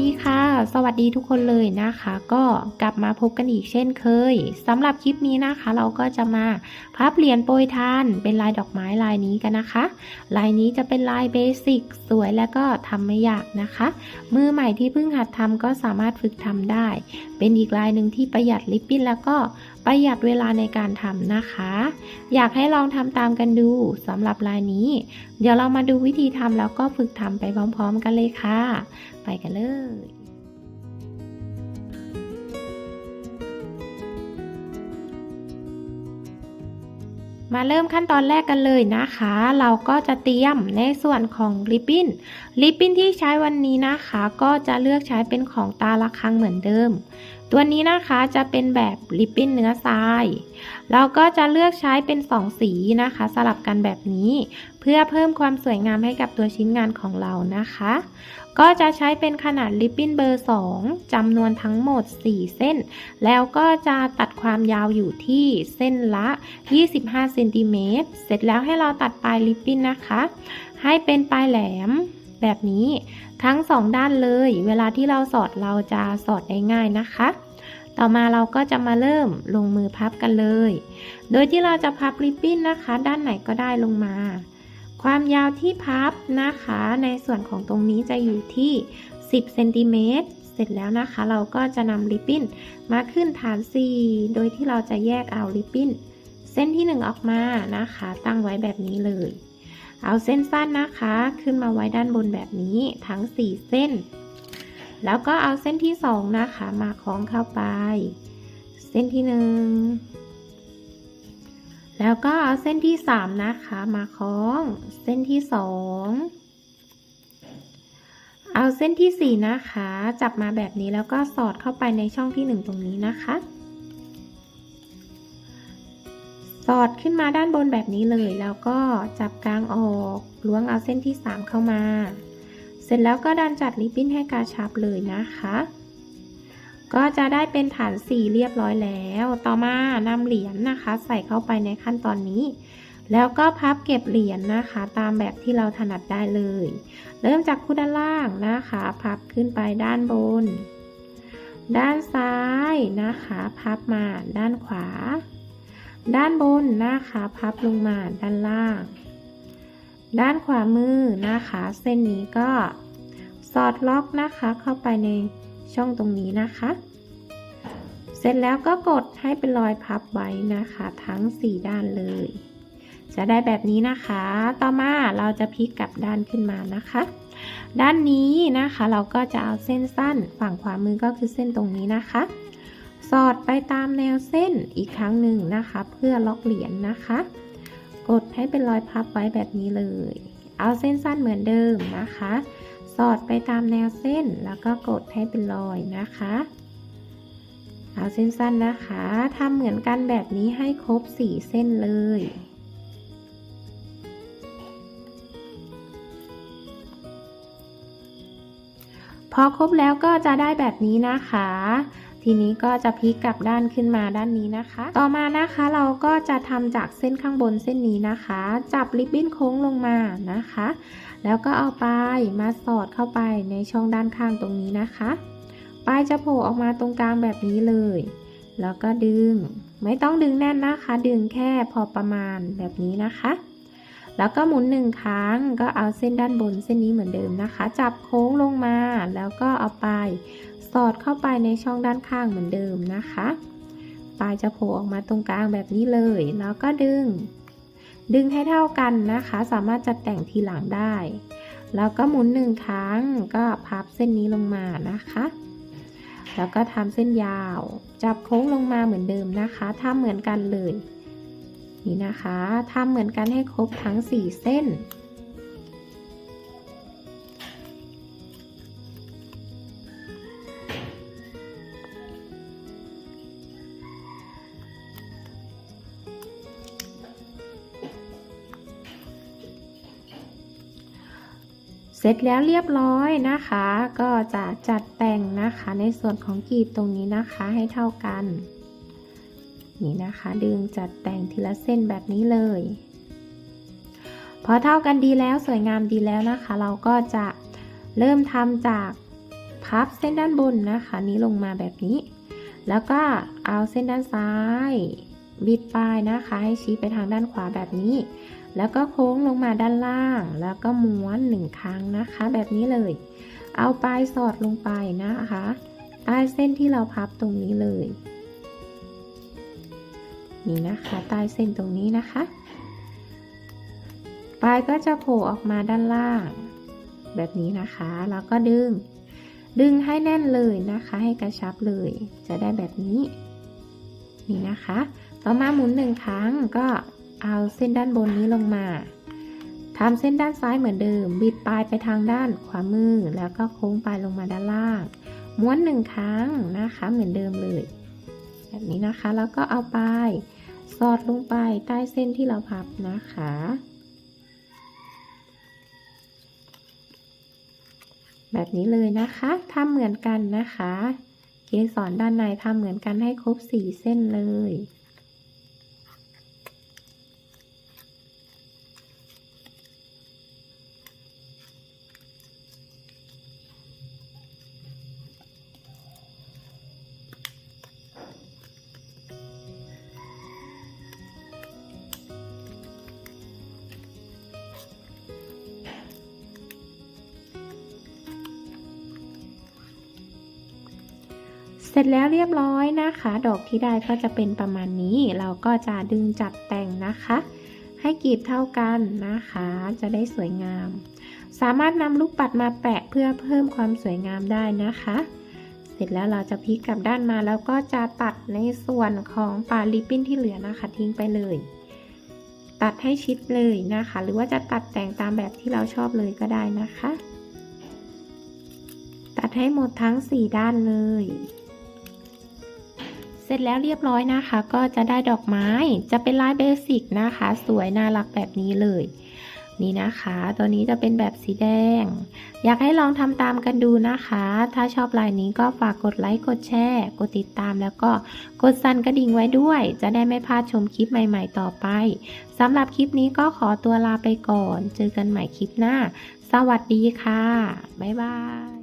ดีค่ะ สวัสดีทุกคนเลยนะคะ ก็กลับมาพบกันอีกเช่นเคยสำหรับคลิปนี้นะคะ เราก็จะมาพับเหรียญโปรยทาน เป็นลายดอกไม้ลายนี้กันนะคะ ลายนี้จะเป็นลายเบสิกสวยและก็ทำไม่ยากนะคะ มือใหม่ที่เพิ่งหัดทำก็สามารถฝึกทำได้ เป็นอีกลายหนึ่งที่ประหยัดลิปปิ้นแล้วก็ ประหยัดเวลาในการทำนะคะ อยากให้ลองทำตามกันดูสำหรับลายนี้ เดี๋ยวเรามาดูวิธีทำแล้วก็ฝึกทำไปพร้อมๆกันเลยค่ะ ไปกันเลย มาเริ่มขั้นตอนแรกกันเลยนะคะ เราก็จะเตรียมในส่วนของริบบิ้นริบบิ้นที่ใช้วันนี้นะคะ ก็จะเลือกใช้เป็นของตาละครังเหมือนเดิม ตัวนี้นะคะจะเป็นแบบริบบิ้นเนื้อทราย เราก็จะเลือกใช้เป็นสองสีนะคะ สลับกันแบบนี้ เพื่อเพิ่มความสวยงามให้กับตัวชิ้นงานของเรานะคะ ก็จะใช้เป็นขนาดริบบิ้นเบอร์ 2จำนวนทั้งหมด 4 เส้น แล้วก็จะตัดความยาวอยู่ที่เส้นละ 25เซนติเมตรเสร็จแล้วให้เราตัดปลายริบบิ้นนะคะ ให้เป็นปลายแหลมแบบนี้ทั้ง2ด้านเลย เวลาที่เราสอดเราจะสอดได้ง่ายนะคะ ต่อมาเราก็จะมาเริ่มลงมือพับกันเลย โดยที่เราจะพับริบบิ้นนะคะ ด้านไหนก็ได้ลงมา ความยาวที่พับนะคะ ในส่วนของตรงนี้จะอยู่ที่ 10เซนติเมตรเสร็จแล้วนะคะ เราก็จะนำริบบิ้นมาขึ้นฐาน 4 โดยที่เราจะแยกเอาริบบิ้นเส้นที่ 1 ออกมานะคะ ตั้งไว้แบบนี้เลย เอาเส้นสั้นนะคะ ขึ้นมาไว้ด้านบนแบบนี้ทั้ง 4 เส้น แล้วก็เอาเส้นที่ 2 นะคะ มาคล้องเข้าไป เส้นที่ 1 แล้วก็เอาเส้นที่3นะคะมาคล้อง เส้นที่2เอาเส้นที่4นะคะ จับมาแบบนี้แล้วก็สอดเข้าไปในช่องที่1ตรงนี้นะคะ สอดขึ้นมาด้านบนแบบนี้เลย แล้วก็จับกลางออกล้วงเอาเส้นที่3เข้ามา เสร็จแล้วก็ดันจัดริบบิ้นให้กระชับเลยนะคะ ก็จะได้เป็นฐานสี่เรียบร้อยแล้ว ต่อมานำเหรียญนะคะ ใส่เข้าไปในขั้นตอนนี้ แล้วก็พับเก็บเหรียญนะคะ ตามแบบที่เราถนัดได้เลย เริ่มจากคู่ด้านล่างนะคะ พับขึ้นไปด้านบน ด้านซ้ายนะคะ พับมาด้านขวา ด้านบนนะคะ พับลงมาด้านล่าง ด้านขวามือนะคะ เส้นนี้ก็สอดล็อกนะคะเข้าไปใน ช่องตรงนี้นะคะ เสร็จแล้วก็กดให้เป็นรอยพับไว้นะคะ ทั้ง 4 ด้านเลย จะได้แบบนี้นะคะ ต่อมาเราจะพลิกกลับด้านขึ้นมานะคะ ด้านนี้นะคะเราก็จะเอาเส้นสั้น ฝั่งขวามือก็คือเส้นตรงนี้นะคะ สอดไปตามแนวเส้นอีกครั้งหนึ่งนะคะ เพื่อล็อกเหรียญนะคะ กดให้เป็นรอยพับไว้แบบนี้เลย เอาเส้นสั้นเหมือนเดิมนะคะ สอดไปตามแนวเส้นแล้วก็กดให้เป็นรอยนะคะ เอาเส้นสั้นนะคะทำเหมือนกันแบบนี้ให้ครบสี่เส้นเลย พอครบแล้วก็จะได้แบบนี้นะคะ ทีนี้ก็จะพลิกกลับด้านขึ้นมาด้านนี้นะคะ ต่อมานะคะเราก็จะทำจากเส้นข้างบนเส้นนี้นะคะ จับริบบิ้นโค้งลงมานะคะ แล้วก็เอาปลายมาสอดเข้าไปในช่องด้านข้างตรงนี้นะคะปลายจะโผล่ออกมาตรงกลางแบบนี้เลย แล้วก็ดึง ไม่ต้องดึงแน่นนะคะ ดึงแค่พอประมาณแบบนี้นะคะ แล้วก็หมุนหนึ่งครั้งก็เอาเส้นด้านบนเส้นนี้เหมือนเดิมนะคะ จับโค้งลงมา แล้วก็เอาปลาย สอดเข้าไปในช่องด้านข้างเหมือนเดิมนะคะ ปลายจะโผล่ออกมาตรงกลางแบบนี้เลย แล้วก็ดึง ดึงให้เท่ากันนะคะ สามารถจัดแต่งทีหลังได้ แล้วก็หมุนหนึ่งครั้ง ก็พับเส้นนี้ลงมานะคะ แล้วก็ทำเส้นยาว จับโค้งลงมาเหมือนเดิมนะคะทำเหมือนกันเลย นี่นะคะทำเหมือนกันให้ครบทั้ง 4 เส้น เสร็จแล้วเรียบร้อยนะคะ ก็จะจัดแต่งนะคะในส่วนของกีบตรงนี้นะคะให้เท่ากัน นี่นะคะ ดึงจัดแต่งทีละเส้นแบบนี้เลย พอเท่ากันดีแล้วสวยงามดีแล้วนะคะ เราก็จะเริ่มทำจากพัพับเส้นด้านบนนะคะ นี้ลงมาแบบนี้ แล้วก็เอาเส้นด้านซ้าย บิดปลายนะคะ ให้ชี้ไปทางด้านขวาแบบนี้ แล้วก็โค้งลงมาด้านล่าง แล้วก็ม้วนหนึ่งครั้งนะคะ แบบนี้เลย เอาปลายสอดลงไปนะคะใต้เส้นที่เราพับตรงนี้เลย นี่นะคะใต้เส้นตรงนี้นะคะ ปลายก็จะโผล่ออกมาด้านล่าง แบบนี้นะคะ แล้วก็ดึง ดึงให้แน่นเลยนะคะ ให้กระชับเลย จะได้แบบนี้ นี่นะคะ ต่อมาหมุนหนึ่งครั้งก็ เอาเส้นด้านบนนี้ลงมาทำเส้นด้านซ้ายเหมือนเดิม บิดปลายไปทางด้านขวามือ แล้วก็โค้งปลายลงมาด้านล่าง ม้วนหนึ่งครั้งนะคะ เหมือนเดิมเลย แบบนี้นะคะ แล้วก็เอาปลายสอดลงไปใต้เส้นที่เราพับนะคะ แบบนี้เลยนะคะทำเหมือนกันนะคะ เกสรด้านในทำเหมือนกันให้ครบสี่เส้นเลย เสร็จแล้วเรียบร้อยนะคะ ดอกที่ได้ก็จะเป็นประมาณนี้ เราก็จะดึงจัดแต่งนะคะ ให้กรีบเท่ากันนะคะ จะได้สวยงาม สามารถนำลูกปัดมาแปะเพื่อเพิ่มความสวยงามได้นะคะ เสร็จแล้วเราจะพลิกกลับด้านมาแล้วก็จะตัดในส่วนของปลายริบบิ้นที่เหลือนะคะ ทิ้งไปเลย ตัดให้ชิดเลยนะคะ หรือว่าจะตัดแต่งตามแบบที่เราชอบเลยก็ได้นะคะ ตัดให้หมดทั้ง 4 ด้านเลย ร็จแล้วเรียบร้อยนะคะ ก็จะได้ดอกไม้จะเป็นลายเบสิกนะคะ สวยน่ารักแบบนี้เลย นี่นะคะ ตัวนี้จะเป็นแบบสีแดง อยากให้ลองทำตามกันดูนะคะ ถ้าชอบลายนี้ก็ฝากกดไลค์กดแชร์กดติดตามแล้วก็กดสั่นกระดิ่งไว้ด้วย จะได้ไม่พลาดชมคลิปใหม่ ๆ ต่อไปสำหรับคลิปนี้ก็ขอตัวลาไปก่อน เจอกันใหม่คลิปหน้า สวัสดีค่ะบ๊ายบาย